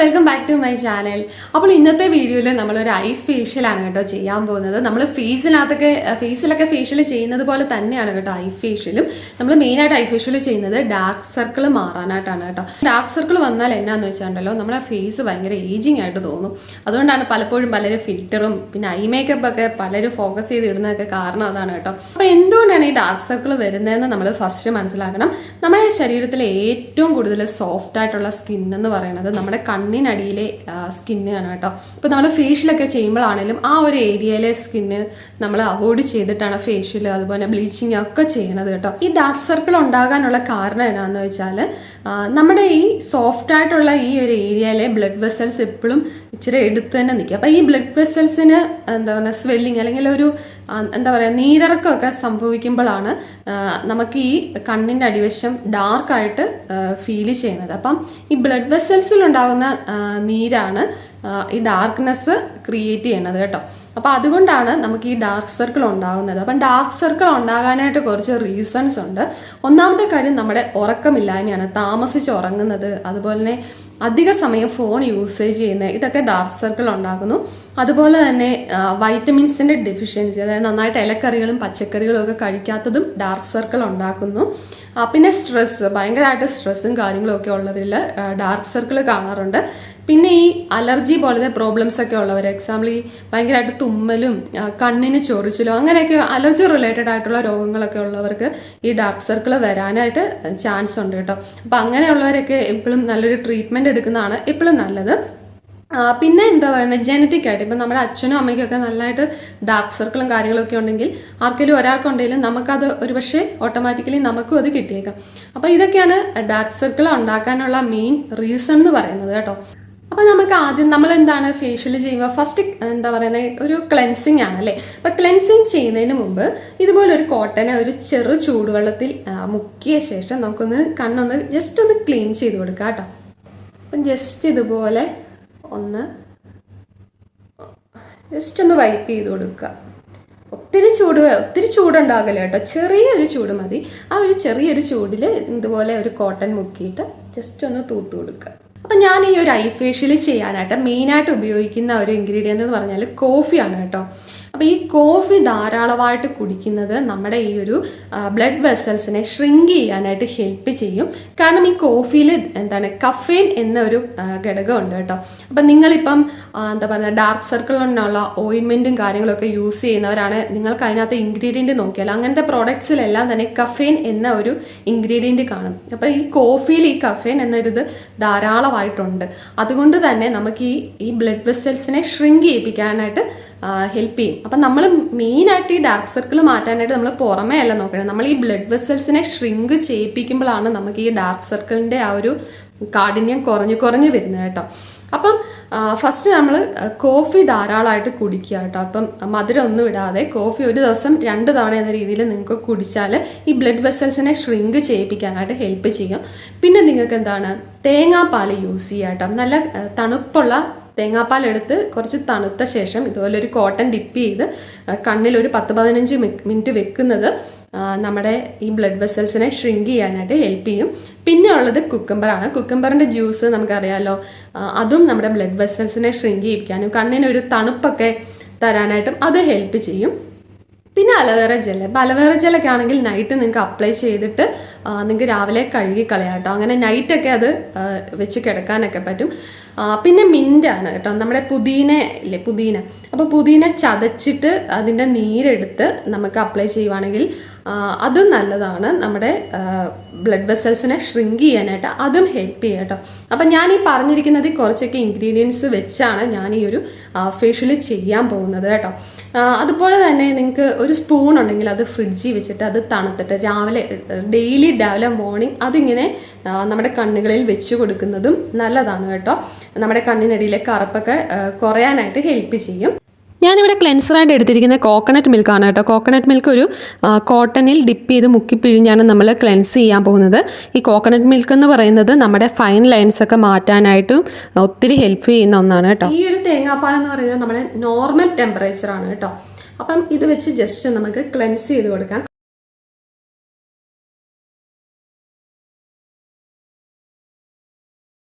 Welcome back to my channel അപ്പോൾ ഇന്നത്തെ വീഡിയോയിൽ നമ്മളൊരു ഐ ഫേഷ്യലാണ് കേട്ടോ ചെയ്യാൻ പോകുന്നത്. നമ്മൾ ഫേസിനകത്തൊക്കെ ഫേസിലൊക്കെ ഫേഷ്യൽ ചെയ്യുന്നത് പോലെ തന്നെയാണ് കേട്ടോ ഐ ഫേഷ്യലും നമ്മൾ മെയിനായിട്ട് ഐ ഫേഷ്യൽ ചെയ്യുന്നത് ഡാർക്ക് സർക്കിൾ മാറാനായിട്ടാണ് കേട്ടോ. ഡാർക്ക് സർക്കിൾ വന്നാൽ എന്നാന്ന് വെച്ചാണ്ടല്ലോ നമ്മുടെ ഫേസ് ഭയങ്കര ഏജിങ് ആയിട്ട് തോന്നും. അതുകൊണ്ടാണ് പലപ്പോഴും പലരും ഫിൽറ്ററും പിന്നെ ഐ മേക്കപ്പ് ഒക്കെ പലരും ഫോക്കസ് ചെയ്ത് ഇടുന്നതൊക്കെ കാരണം അതാണ് കേട്ടോ. അപ്പോൾ എന്തുകൊണ്ടാണ് ഈ ഡാർക്ക് സർക്കിൾ വരുന്നതെന്ന് നമ്മൾ ഫസ്റ്റ് മനസ്സിലാക്കണം. നമ്മുടെ ശരീരത്തിലെ ഏറ്റവും കൂടുതൽ സോഫ്റ്റ് ആയിട്ടുള്ള സ്കിൻ എന്ന് പറയുന്നത് നമ്മുടെ കണ്ണിനടിയിലെ സ്കിന്നാണ് കേട്ടോ. ഇപ്പോൾ നമ്മൾ ഫേഷ്യലൊക്കെ ചെയ്യുമ്പോഴാണെങ്കിലും ആ ഒരു ഏരിയയിലെ സ്കിന്ന് നമ്മൾ അവോയ്ഡ് ചെയ്തിട്ടാണ് ഫേഷ്യൽ അതുപോലെ ബ്ലീച്ചിങ് ഒക്കെ ചെയ്യണത് കേട്ടോ. ഈ ഡാർക്ക് സർക്കിൾ ഉണ്ടാകാനുള്ള കാരണം എന്നാന്ന് വെച്ചാൽ നമ്മുടെ ഈ സോഫ്റ്റ് ആയിട്ടുള്ള ഈ ഒരു ഏരിയയിലെ ബ്ലഡ് വെസൽസ് എപ്പോഴും ഇച്ചിരി എടുത്ത് തന്നെ നിൽക്കും. അപ്പോൾ ഈ ബ്ലഡ് വെസൽസിന് എന്താ പറയുക സ്വെല്ലിങ് അല്ലെങ്കിൽ ഒരു എന്താ പറയുക നീരിറക്കമൊക്കെ സംഭവിക്കുമ്പോഴാണ് നമുക്ക് ഈ കണ്ണിന്റെ അടിവശം ഡാർക്കായിട്ട് ഫീൽ ചെയ്യുന്നത്. അപ്പം ഈ ബ്ലഡ് ആ, നീരാണ് ഈ ഡാർക്ക്നെസ് ക്രിയേറ്റ് ചെയ്യണത് കേട്ടോ. അപ്പോൾ അതുകൊണ്ടാണ് നമുക്ക് ഈ ഡാർക്ക് സർക്കിൾ ഉണ്ടാകുന്നത്. അപ്പം ഡാർക്ക് സർക്കിൾ ഉണ്ടാകാനായിട്ട് കുറച്ച് റീസൺസ് ഉണ്ട്. ഒന്നാമത്തെ കാര്യം നമ്മുടെ ഉറക്കമില്ലായ്മയാണ്. താമസിച്ച് ഉറങ്ങുന്നത് അതുപോലെ തന്നെ അധിക സമയം ഫോൺ യൂസേജ് ചെയ്യുന്നത് ഇതൊക്കെ ഡാർക്ക് സർക്കിൾ ഉണ്ടാക്കുന്നു. അതുപോലെ തന്നെ വൈറ്റമിൻസിന്റെ ഡെഫിഷ്യൻസി അതായത് നന്നായിട്ട് ഇലക്കറികളും പച്ചക്കറികളും ഒക്കെ കഴിക്കാത്തതും ഡാർക്ക് സർക്കിൾ ഉണ്ടാക്കുന്നു. പിന്നെ സ്ട്രെസ് ഭയങ്കരമായിട്ട് സ്ട്രെസ്സും കാര്യങ്ങളും ഒക്കെ ഉള്ളതിൽ ഡാർക്ക് സർക്കിൾ കാണാറുണ്ട്. പിന്നെ ഈ അലർജി പോലത്തെ പ്രോബ്ലംസ് ഒക്കെ ഉള്ളവർ എക്സാമ്പിൾ ഈ ഭയങ്കരമായിട്ട് തുമ്മലും കണ്ണിന് ചൊറിച്ചിലും അങ്ങനെയൊക്കെ അലർജി റിലേറ്റഡ് ആയിട്ടുള്ള രോഗങ്ങളൊക്കെ ഉള്ളവർക്ക് ഈ ഡാർക്ക് സർക്കിൾ വരാനായിട്ട് ചാൻസ് ഉണ്ട് കേട്ടോ. അപ്പം അങ്ങനെയുള്ളവരൊക്കെ എപ്പോഴും നല്ലൊരു ട്രീറ്റ്മെന്റ് എടുക്കുന്നതാണ് എപ്പോഴും നല്ലത്. പിന്നെ എന്താ പറയുന്നത്? ജനറ്റിക് ആയിട്ട് ഇപ്പം നമ്മുടെ അച്ഛനും അമ്മയ്ക്കൊക്കെ നല്ലതായിട്ട് ഡാർക്ക് സർക്കിളും കാര്യങ്ങളൊക്കെ ഉണ്ടെങ്കിൽ ആർക്കെങ്കിലും ഒരാൾക്കുണ്ടെങ്കിലും നമുക്കത് ഒരുപക്ഷെ ഓട്ടോമാറ്റിക്കലി നമുക്കും അത് കിട്ടിയേക്കാം. അപ്പോൾ ഇതൊക്കെയാണ് ഡാർക്ക് സർക്കിൾ ഉണ്ടാക്കാനുള്ള മെയിൻ റീസൺ എന്ന് പറയുന്നത് കേട്ടോ. അപ്പോൾ നമുക്ക് ആദ്യം നമ്മൾ എന്താണ് ഫേഷ്യൽ ചെയ്യുമ്പോൾ ഫസ്റ്റ് എന്താ പറയുന്നത് ഒരു ക്ലെൻസിങ് ആണ് അപ്പോൾ ക്ലെൻസിങ് ചെയ്യുന്നതിന് മുമ്പ് ഇതുപോലെ ഒരു കോട്ടനെ ഒരു ചെറു ചൂടുവെള്ളത്തിൽ മുക്കിയ ശേഷം നമുക്കൊന്ന് കണ്ണൊന്ന് ജസ്റ്റ് ഒന്ന് ക്ലീൻ ചെയ്ത് കൊടുക്കാം കേട്ടോ. അപ്പം ജസ്റ്റ് ഇതുപോലെ ഒന്ന് ജസ്റ്റ് ഒന്ന് വൈപ്പ് ചെയ്ത് കൊടുക്കുക. ഒത്തിരി ചൂട് ഒത്തിരി ചൂടുണ്ടാകില്ല കേട്ടോ. ചെറിയൊരു ചൂട് മതി. ആ ഒരു ചെറിയൊരു ചൂടിൽ ഇതുപോലെ ഒരു കോട്ടൺ മുക്കിയിട്ട് ജസ്റ്റ് ഒന്ന് തൂത്ത് കൊടുക്കുക. അപ്പം ഞാൻ ഈ ഒരു ഐ ഫേഷ്യൽ ചെയ്യാനായിട്ട് മെയിനായിട്ട് ഉപയോഗിക്കുന്ന ഒരു ഇൻഗ്രീഡിയന്റ് എന്ന് പറഞ്ഞാൽ കോഫിയാണ് കേട്ടോ. അപ്പോൾ ഈ കോഫി ധാരാളമായിട്ട് കുടിക്കുന്നത് നമ്മുടെ ഈ ഒരു ബ്ലഡ് വെസൽസിനെ ഷ്രിങ്ക് ചെയ്യാനായിട്ട് ഹെൽപ്പ് ചെയ്യും. കാരണം ഈ കോഫിയിൽ എന്താണ് കഫേൻ എന്ന ഒരു ഘടകമുണ്ട് കേട്ടോ. അപ്പം നിങ്ങളിപ്പം എന്താ പറയുക ഡാർക്ക് സർക്കിളിനുള്ള ഓയിൻമെന്റും കാര്യങ്ങളൊക്കെ യൂസ് ചെയ്യുന്നവരാണ്. നിങ്ങൾക്ക് അതിനകത്ത് ഇൻഗ്രീഡിയന്റ് നോക്കിയാൽ അങ്ങനത്തെ പ്രോഡക്ട്സിലെല്ലാം തന്നെ കഫേൻ എന്ന ഒരു ഇൻഗ്രീഡിയന്റ് കാണും. അപ്പോൾ ഈ കോഫിയിൽ ഈ കഫേൻ എന്നൊരിത് ധാരാളമായിട്ടുണ്ട്. അതുകൊണ്ട് തന്നെ നമുക്ക് ഈ ഈ ബ്ലഡ് വെസൽസിനെ ഷ്രിങ്ക് ചെയ്യിപ്പിക്കാനായിട്ട് ഹെൽപ്പ് ചെയ്യും. അപ്പം നമ്മൾ മെയിനായിട്ട് ഈ ഡാർക്ക് സർക്കിൾ മാറ്റാനായിട്ട് നമ്മൾ പുറമേ അല്ല നോക്കണം. നമ്മൾ ഈ ബ്ലഡ് വെസൽസിനെ ഷ്രിങ്ക് ചെയ്യിപ്പിക്കുമ്പോഴാണ് നമുക്ക് ഈ ഡാർക്ക് സർക്കിളിന്റെ ആ ഒരു കാഠിന്യം കുറഞ്ഞ് കുറഞ്ഞ് വരുന്നത് കേട്ടോ. അപ്പം ഫസ്റ്റ് നമ്മൾ കോഫി ധാരാളമായിട്ട് കുടിക്കുക കേട്ടോ. അപ്പം മധുരം ഒന്നും ഇടാതെ കോഫി ഒരു ദിവസം രണ്ട് തവണ എന്ന രീതിയിൽ നിങ്ങൾക്ക് കുടിച്ചാൽ ഈ ബ്ലഡ് വെസൽസിനെ ഷ്രിങ്ക് ചെയ്യിപ്പിക്കാനായിട്ട് ഹെൽപ്പ് ചെയ്യും. പിന്നെ നിങ്ങൾക്ക് എന്താണ്? തേങ്ങാപ്പാൽ യൂസ് ചെയ്യാം കേട്ടോ. നല്ല തണുപ്പുള്ള തേങ്ങാപ്പാൽ എടുത്ത് കുറച്ച് തണുത്ത ശേഷം ഇതുപോലെ ഒരു കോട്ടൺ ഡിപ്പ് ചെയ്ത് കണ്ണിൽ ഒരു പത്ത് പതിനഞ്ച് മിനിറ്റ് വെക്കുന്നത് നമ്മുടെ ഈ ബ്ലഡ് വെസൽസിനെ ഷ്രിങ്ക് ചെയ്യാനായിട്ട് ഹെൽപ്പ് ചെയ്യും. പിന്നെ ഉള്ളത് കുക്കമ്പറാണ് കുക്കമ്പറിന്റെ ജ്യൂസ് നമുക്കറിയാലോ ആ, അതും നമ്മുടെ ബ്ലഡ് വെസൽസിനെ ഷ്രിങ്ക് ചെയ്യിക്കാനും കണ്ണിനൊരു തണുപ്പൊക്കെ തരാനായിട്ടും അത് ഹെൽപ്പ് ചെയ്യും. പിന്നെ അലവേറ ജെൽ അപ്പോൾ അലവേറ ജെല്ലൊക്കെ ആണെങ്കിൽ നൈറ്റ് നിങ്ങൾക്ക് അപ്ലൈ ചെയ്തിട്ട് നിങ്ങൾക്ക് രാവിലെ കഴുകി കളയാം കേട്ടോ. അങ്ങനെ നൈറ്റൊക്കെ അത് വെച്ച് കിടക്കാനൊക്കെ പറ്റും. പിന്നെ മിന്റാണ് കേട്ടോ. നമ്മുടെ പുതിന ഇല്ലേ പുതിന. അപ്പോൾ പുതിന ചതച്ചിട്ട് അതിന്റെ നീരെടുത്ത് നമുക്ക് അപ്ലൈ ചെയ്യുവാണെങ്കിൽ അതും നല്ലതാണ്. നമ്മുടെ ബ്ലഡ് വെസൽസിനെ ഷ്രിങ്ക് ചെയ്യാനായിട്ട് അതും ഹെൽപ്പ് ചെയ്യും കേട്ടോ. അപ്പം ഞാൻ ഈ പറഞ്ഞിരിക്കുന്നത് കുറച്ചൊക്കെ ഇൻഗ്രീഡിയൻസ് വെച്ചാണ് ഞാൻ ഈ ഒരു ഫേഷ്യൽ ചെയ്യാൻ പോകുന്നത് കേട്ടോ. അതുപോലെ തന്നെ നിങ്ങൾക്ക് ഒരു സ്പൂൺ ഉണ്ടെങ്കിൽ അത് ഫ്രിഡ്ജിൽ വെച്ചിട്ട് അത് തണുത്തിട്ട് രാവിലെ ഡെയിലി രാവിലെ മോർണിംഗ് അതിങ്ങനെ നമ്മുടെ കണ്ണുകളിൽ വെച്ച് കൊടുക്കുന്നതും നല്ലതാണ് കേട്ടോ. നമ്മുടെ കണ്ണിനടിയിലെ കറുപ്പൊക്കെ കുറയാനായിട്ട് ഹെൽപ്പ് ചെയ്യും. ഞാനിവിടെ ക്ലെൻസറായിട്ട് എടുത്തിരിക്കുന്ന കോക്കനട്ട് മിൽക്കാണ് കേട്ടോ. കോക്കനട്ട് മിൽക്ക് ഒരു കോട്ടണിൽ ഡിപ്പ് ചെയ്ത് മുക്കി പിഴിഞ്ഞാണ് നമ്മൾ ക്ലെൻസ് ചെയ്യാൻ പോകുന്നത്. ഈ കോക്കനട്ട് മിൽക്ക് എന്ന് പറയുന്നത് നമ്മുടെ ഫൈൻ ലൈൻസ് ഒക്കെ മാറ്റാനായിട്ടും ഒത്തിരി ഹെൽപ്പ് ചെയ്യുന്ന ഒന്നാണ് കേട്ടോ. ഈ ഒരു തേങ്ങാപ്പാൽ എന്ന് പറയുന്നത് നമ്മുടെ നോർമൽ ടെമ്പറേച്ചർ ആണ് കേട്ടോ. അപ്പം ഇത് വെച്ച് ജസ്റ്റ് നമുക്ക് ക്ലെൻസ് ചെയ്ത് കൊടുക്കാം.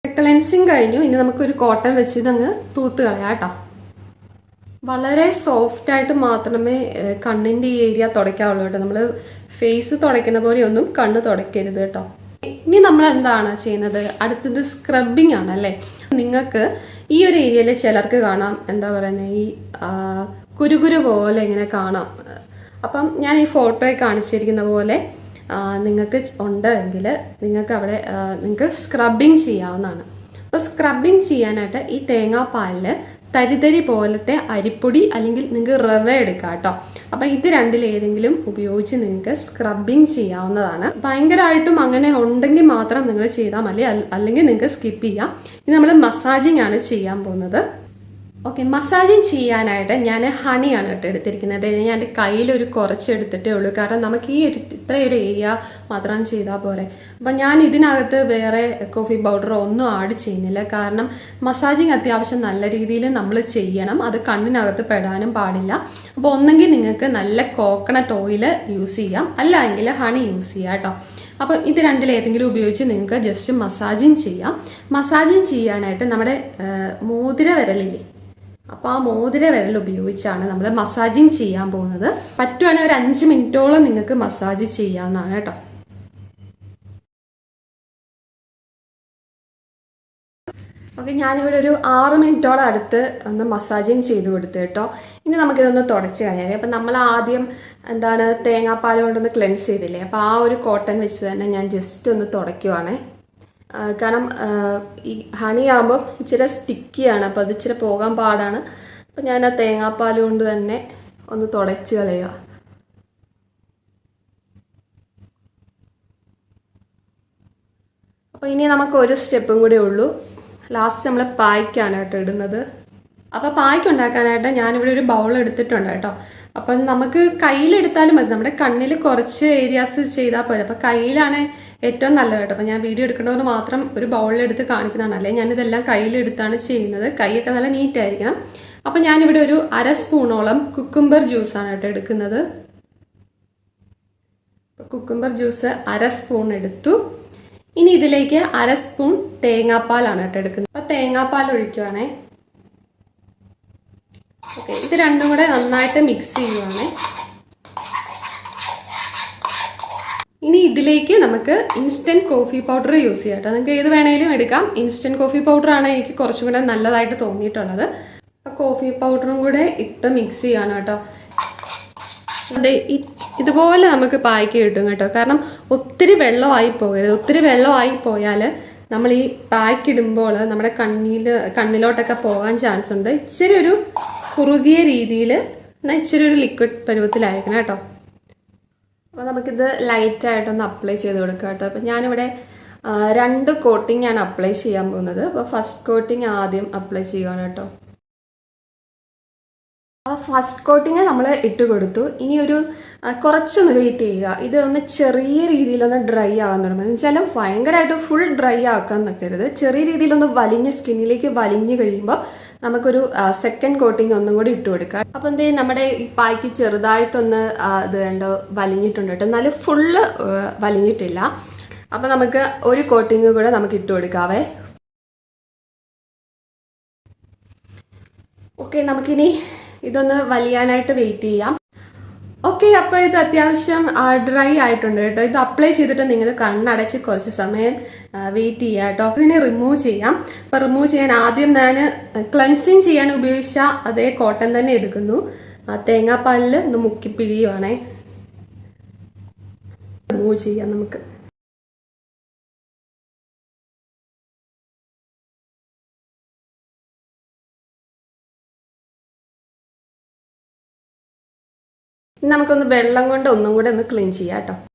ക്ലെൻസ് ക്ലെൻസിങ് കഴിഞ്ഞു. ഇനി നമുക്കൊരു കോട്ടൺ വെച്ച് ഇതങ്ങ് തൂത്ത് കളയാം കേട്ടോ. വളരെ സോഫ്റ്റ് ആയിട്ട് മാത്രമേ കണ്ണിന്റെ ഏരിയ തുടയ്ക്കാവുള്ളൂ കേട്ടോ. നമ്മൾ ഫേസ് തുടയ്ക്കുന്ന പോലെയൊന്നും കണ്ണ് തുടയ്ക്കരുത് കേട്ടോ. ഇനി നമ്മൾ എന്താണ് ചെയ്യുന്നത്? അടുത്തത് സ്ക്രബിങ് ആണ് അല്ലേ? നിങ്ങൾക്ക് ഈ ഒരു ഏരിയയിൽ ചിലർക്ക് കാണാം എന്താ പറയുന്നത് ഈ കുരുകുരു പോലെ ഇങ്ങനെ കാണാം. അപ്പം ഞാൻ ഈ ഫോട്ടോയിൽ കാണിച്ചിരിക്കുന്ന പോലെ നിങ്ങൾക്ക് ഉണ്ട് എങ്കിൽ നിങ്ങൾക്ക് അവിടെ നിങ്ങൾക്ക് സ്ക്രബിങ് ചെയ്യാവുന്നതാണ്. അപ്പോൾ സ്ക്രബിങ് ചെയ്യാനായിട്ട് ഈ തേങ്ങാപ്പാലിൽ തരിതരി പോലത്തെ അരിപ്പൊടി അല്ലെങ്കിൽ നിങ്ങൾക്ക് റവ എടുക്കാം കേട്ടോ. അപ്പം ഇത് രണ്ടിലേതെങ്കിലും ഉപയോഗിച്ച് നിങ്ങൾക്ക് സ്ക്രബിങ് ചെയ്യാവുന്നതാണ്. ഭയങ്കരമായിട്ടും അങ്ങനെ ഉണ്ടെങ്കിൽ മാത്രം നിങ്ങൾ ചെയ്താൽ മതി. അല്ലെങ്കിൽ നിങ്ങൾക്ക് സ്കിപ്പ് ചെയ്യാം. ഇത് നമ്മൾ മസാജിങ് ആണ് ചെയ്യാൻ പോകുന്നത്. ഓക്കെ മസാജിങ് ചെയ്യാനായിട്ട് ഞാൻ ഹണിയാണ് കേട്ടോ എടുത്തിരിക്കുന്നത്. ഞാൻ എന്റെ കയ്യിൽ ഒരു കുറച്ച് എടുത്തിട്ടേ ഉള്ളൂ. കാരണം നമുക്ക് ഈ ഒരു ഇത്രയൊരു ഏരിയ മാത്രം ചെയ്താൽ പോരെ. അപ്പം ഞാൻ ഇതിനകത്ത് വേറെ കോഫി പൗഡറോ ഒന്നും ആഡ് ചെയ്യുന്നില്ല. കാരണം മസാജിങ് അത്യാവശ്യം നല്ല രീതിയിൽ നമ്മൾ ചെയ്യണം. അത് കണ്ണിനകത്ത് പെടാനും പാടില്ല. അപ്പോൾ ഒന്നെങ്കിൽ നിങ്ങൾക്ക് നല്ല കോക്കനട്ട് ഓയിൽ യൂസ് ചെയ്യാം. അല്ലെങ്കിൽ ഹണി യൂസ് ചെയ്യാം കേട്ടോ. അപ്പം ഇത് രണ്ടിലേതെങ്കിലും ഉപയോഗിച്ച് നിങ്ങൾക്ക് ജസ്റ്റ് മസാജിങ് ചെയ്യാം. മസാജിങ് ചെയ്യാനായിട്ട് നമ്മുടെ മോതിര വിരലില്ലേ? അപ്പോൾ ആ മോതിര വിരൽ ഉപയോഗിച്ചാണ് നമ്മൾ മസാജിങ് ചെയ്യാൻ പോകുന്നത്. പറ്റുവാണെങ്കിൽ ഒരു അഞ്ച് മിനിറ്റോളം നിങ്ങൾക്ക് മസാജ് ചെയ്യാവുന്നതാണ് കേട്ടോ. ഓക്കെ ഞാനിവിടെ ഒരു ആറ് മിനിറ്റോളം അടുത്ത് ഒന്ന് മസാജിങ് ചെയ്ത് കൊടുത്തു കേട്ടോ. ഇനി നമുക്കിതൊന്ന് തുടച്ച് കളയാം. അപ്പം നമ്മൾ ആദ്യം എന്താണ് തേങ്ങാപ്പാൽ കൊണ്ടൊന്ന് ക്ലെൻസ് ചെയ്തില്ലേ? അപ്പോൾ ആ ഒരു കോട്ടൺ വെച്ച് തന്നെ ഞാൻ ജസ്റ്റ് ഒന്ന് തുടയ്ക്കുവാണേ. കാരണം ഈ ഹണി ആകുമ്പോൾ ഇച്ചിരി സ്റ്റിക്കിയാണ് അപ്പോൾ അത് ഇച്ചിരി പോകാൻ പാടാണ്. അപ്പം ഞാൻ ആ തേങ്ങാപ്പാൽ കൊണ്ട് തന്നെ ഒന്ന് തുടച്ച് കളയുക. അപ്പോൾ ഇനി നമുക്ക് ഒരു സ്റ്റെപ്പും കൂടെ ഉള്ളൂ. ലാസ്റ്റ് നമ്മൾ പായ്ക്കാണ് കേട്ടോ ഇടുന്നത്. അപ്പോൾ പായ്ക്ക് ഉണ്ടാക്കാനായിട്ട് ഞാനിവിടെ ഒരു ബൗൾ എടുത്തിട്ടുണ്ട് കേട്ടോ. അപ്പം നമുക്ക് കയ്യിലെടുത്താലും മതി. നമ്മുടെ കണ്ണിൽ കുറച്ച് ഏരിയാസ് ചെയ്താൽ പോലെ അപ്പോൾ കയ്യിലാണ് ഏറ്റവും നല്ലത് കേട്ടോ. അപ്പോൾ ഞാൻ വീഡിയോ എടുക്കേണ്ടവർ മാത്രം ഒരു ബൗളിലെടുത്ത് കാണിക്കുന്നതാണ്. അല്ലേ ഞാനിതെല്ലാം കയ്യിലെടുത്താണ് ചെയ്യുന്നത്. കൈയൊക്കെ നല്ല നീറ്റ് ആയിരിക്കണം. അപ്പം ഞാനിവിടെ ഒരു അര സ്പൂണോളം കുക്കുംബർ ജ്യൂസാണ് കേട്ടോ എടുക്കുന്നത്. കുക്കുംബർ ജ്യൂസ് അര സ്പൂൺ എടുത്തു. ഇനി ഇതിലേക്ക് അര സ്പൂൺ തേങ്ങാപ്പാലാണ് കേട്ടോ എടുക്കുന്നത്. അപ്പോൾ തേങ്ങാപ്പാൽ ഒഴിക്കുവാണേ. ഓക്കെ ഇത് രണ്ടും കൂടെ നന്നായിട്ട് മിക്സ് ചെയ്യുവാണേ. ഇനി ഇതിലേക്ക് നമുക്ക് ഇൻസ്റ്റന്റ് കോഫി പൗഡർ യൂസ് ചെയ്യാം കേട്ടോ. നിങ്ങൾക്ക് ഏത് വേണേലും എടുക്കാം. ഇൻസ്റ്റന്റ് കോഫി പൗഡർ ആണ് എനിക്ക് കുറച്ചും കൂടെ നല്ലതായിട്ട് തോന്നിയിട്ടുള്ളത്. അപ്പോൾ കോഫി പൗഡറും കൂടെ ഇട്ട് മിക്സ് ചെയ്യാണ് കേട്ടോ. അതെ ഇതുപോലെ നമുക്ക് പായ്ക്ക് കിട്ടും കേട്ടോ. കാരണം ഒത്തിരി വെള്ളമായി പോകരുത്. ഒത്തിരി വെള്ളമായി പോയാൽ നമ്മൾ ഈ പായ്ക്ക് ഇടുമ്പോൾ നമ്മുടെ കണ്ണിൽ കണ്ണിലോട്ടൊക്കെ പോകാൻ ചാൻസ് ഉണ്ട്. ഇച്ചിരി ഒരു കുറുകിയ രീതിയിൽ എന്നാൽ ഇച്ചിരി ഒരു ലിക്വിഡ് പരുവത്തിലായിരിക്കണം കേട്ടോ. അപ്പോൾ നമുക്കിത് ലൈറ്റായിട്ടൊന്ന് അപ്ലൈ ചെയ്ത് കൊടുക്കാം കേട്ടോ. അപ്പോൾ ഞാനിവിടെ രണ്ട് കോട്ടിംഗ് ഞാൻ അപ്ലൈ ചെയ്യാൻ പോകുന്നത്. അപ്പോൾ ഫസ്റ്റ് കോട്ടിംഗ് ആദ്യം അപ്ലൈ ചെയ്യുകയാണ് കേട്ടോ. ആ ഫസ്റ്റ് കോട്ടിങ് നമ്മൾ ഇട്ട് കൊടുത്തു. ഇനി ഒരു കുറച്ചൊന്ന് വെയിറ്റ് ചെയ്യുക. ഇത് ഒന്ന് ചെറിയ രീതിയിലൊന്ന് ഡ്രൈ ആകാൻ തുടങ്ങും. എന്ന് വെച്ചാൽ ഭയങ്കരമായിട്ട് ഫുൾ ഡ്രൈ ആക്കാൻ നിൽക്കരുത്. ചെറിയ രീതിയിലൊന്ന് വലിഞ്ഞ് സ്കിന്നിലേക്ക് വലിഞ്ഞ് കഴിയുമ്പോൾ നമുക്കൊരു സെക്കൻഡ് കോട്ടിംഗ് ഒന്നും കൂടി ഇട്ട് കൊടുക്കാം. അപ്പം എന്തേ നമ്മുടെ ഈ പായ്ക്ക് ചെറുതായിട്ടൊന്ന് ഇത് കണ്ടോ വലിഞ്ഞിട്ടുണ്ട് കേട്ടോ. എന്നാലും ഫുള്ള് വലിഞ്ഞിട്ടില്ല. അപ്പം നമുക്ക് ഒരു കോട്ടിങ് കൂടെ നമുക്ക് ഇട്ട് കൊടുക്കാവേ. ഓക്കെ നമുക്കിനി ഇതൊന്ന് വലിയാനായിട്ട് വെയിറ്റ് ചെയ്യാം. ഓക്കെ അപ്പോൾ ഇത് അത്യാവശ്യം ഡ്രൈ ആയിട്ടുണ്ട് കേട്ടോ. ഇത് അപ്ലൈ ചെയ്തിട്ട് നിങ്ങൾ കണ്ണടച്ച് കുറച്ച് സമയം വെയിറ്റ് ചെയ്യുക കേട്ടോ. ഇതിനെ റിമൂവ് ചെയ്യാം. അപ്പൊ റിമൂവ് ചെയ്യാൻ ആദ്യം ഞാൻ ക്ലൻസിങ് ചെയ്യാൻ ഉപയോഗിച്ച അതേ കോട്ടൺ തന്നെ എടുക്കുന്നു. ആ തേങ്ങാപ്പാലിൽ ഒന്ന് മുക്കി പിഴിയുവാണേ റിമൂവ് ചെയ്യാം നമുക്ക്. നമുക്കൊന്ന് വെള്ളം കൊണ്ട് ഒന്നും കൂടെ ഒന്ന് ക്ലീൻ ചെയ്യാം കേട്ടോ.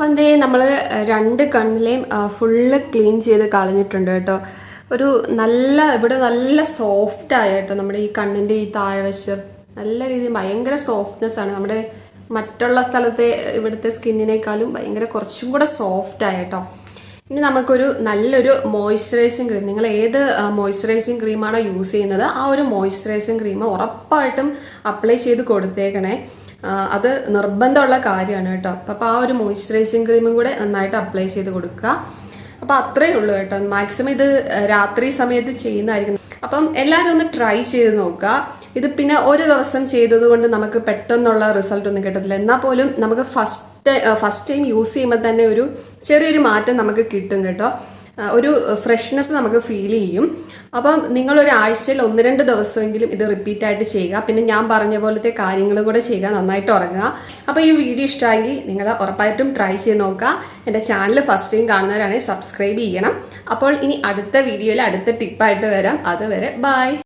അപ്പോൾ എന്തേ നമ്മൾ രണ്ട് കണ്ണിലെയും ഫുള്ള് ക്ലീൻ ചെയ്ത് കളഞ്ഞിട്ടുണ്ട് കേട്ടോ. ഒരു നല്ല ഇവിടെ നല്ല സോഫ്റ്റ് ആയ കേട്ടോ നമ്മുടെ ഈ കണ്ണിന്റെ ഈ താഴ്വശം. നല്ല രീതിയിൽ ഭയങ്കര സോഫ്റ്റ്നെസ് ആണ്. നമ്മുടെ മറ്റുള്ള സ്ഥലത്തെ ഇവിടുത്തെ സ്കിന്നിനേക്കാളും ഭയങ്കര കുറച്ചും കൂടെ സോഫ്റ്റ് ആയ കേട്ടോ. ഇനി നമുക്കൊരു നല്ലൊരു മോയ്സ്ചറൈസിങ് ക്രീം നിങ്ങൾ ഏത് മോയ്സ്ചറൈസിങ് ക്രീമാണോ യൂസ് ചെയ്യുന്നത് ആ ഒരു മോയ്സ്ചറൈസിങ് ക്രീം ഉറപ്പായിട്ടും അപ്ലൈ ചെയ്ത് കൊടുത്തേക്കണേ. അത് നിർബന്ധമുള്ള കാര്യമാണ് കേട്ടോ. അപ്പോൾ ആ ഒരു മോയ്സ്ചറൈസിങ് ക്രീമും കൂടെ നന്നായിട്ട് അപ്ലൈ ചെയ്ത് കൊടുക്കുക അപ്പോൾ അത്രയേ ഉള്ളൂ കേട്ടോ. മാക്സിമം ഇത് രാത്രി സമയത്ത് ചെയ്യുന്നതായിരിക്കും. അപ്പം എല്ലാവരും ഒന്ന് ട്രൈ ചെയ്ത് നോക്കുക ഇത് പിന്നെ ഒരു ദിവസം ചെയ്തതുകൊണ്ട് നമുക്ക് പെട്ടെന്നുള്ള റിസൾട്ട് ഒന്നും കിട്ടത്തില്ല. എന്നാൽ പോലും നമുക്ക് ഫസ്റ്റ് ഫസ്റ്റ് ടൈം യൂസ് ചെയ്യുമ്പോൾ തന്നെ ഒരു ചെറിയൊരു മാറ്റം നമുക്ക് കിട്ടും കേട്ടോ. ഒരു ഫ്രഷ്നെസ് നമുക്ക് ഫീൽ ചെയ്യും. അപ്പം നിങ്ങൾ ഒരു ആഴ്ചയിൽ ഒന്ന് രണ്ട് ദിവസമെങ്കിലും ഇത് റിപ്പീറ്റ് ആയിട്ട് ചെയ്യുക. പിന്നെ ഞാൻ പറഞ്ഞ പോലത്തെ കാര്യങ്ങൾ കൂടെ ചെയ്യുക നന്നായിട്ട് ഉറങ്ങുക. അപ്പോൾ ഈ വീഡിയോ ഇഷ്ടമായെങ്കിൽ നിങ്ങൾ ഉറപ്പായിട്ടും ട്രൈ ചെയ്ത് നോക്കുക. എന്റെ ചാനൽ ഫസ്റ്റ് ടൈം കാണുന്നവരാണെങ്കിൽ സബ്സ്ക്രൈബ് ചെയ്യണം. അപ്പോൾ ഇനി അടുത്ത വീഡിയോയിൽ അടുത്ത ടിപ്പായിട്ട് വരാം. അതുവരെ ബൈ